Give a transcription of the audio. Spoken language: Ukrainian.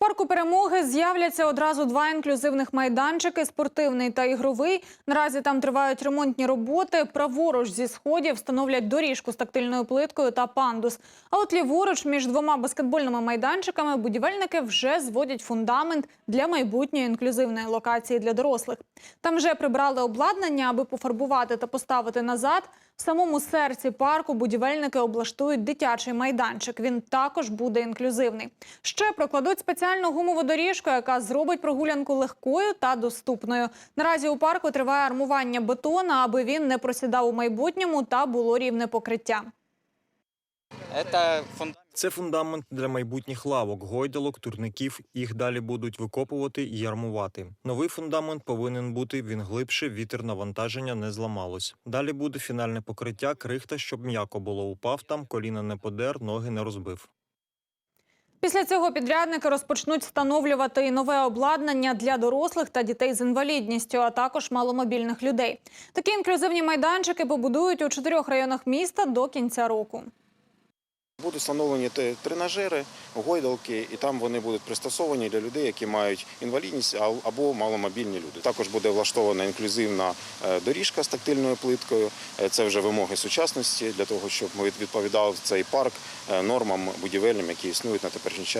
парку перемоги з'являться одразу два інклюзивних майданчики спортивний та ігровий. Наразі там тривають ремонтні роботи. Праворуч зі сходів встановлять доріжку з тактильною плиткою та пандус. А от ліворуч між двома баскетбольними майданчиками будівельники вже зводять фундамент для майбутньої інклюзивної локації для дорослих. Там вже прибрали обладнання, аби пофарбувати та поставити назад. В самому серці парку будівельники облаштують дитячий майданчик. Він також буде інклюзивний. Ще прокладуть спеціальну гумову доріжку, яка зробить прогулянку легкою та доступною. Наразі у парку триває армування бетона, аби він не просідав у майбутньому та було рівне покриття. Це фундамент для майбутніх лавок, гойдалок, турників. Їх далі будуть викопувати і ярмувати. Новий фундамент повинен бути він глибше, вітер навантаження не зламалось. Далі буде фінальне покриття, крихта, щоб м'яко було. Упав там, коліна не подер, ноги не розбив. Після цього підрядники розпочнуть встановлювати і нове обладнання для дорослих та дітей з інвалідністю, а також маломобільних людей. Такі інклюзивні майданчики побудують у чотирьох районах міста до кінця року. Будуть встановлені тренажери, гойдалки, і там вони будуть пристосовані для людей, які мають інвалідність або маломобільні люди. Також буде влаштована інклюзивна е, доріжка з тактильною плиткою. Е, Це вже вимоги сучасності для того, щоб відповідав цей парк е, нормам будівельним, які існують на теперішній час.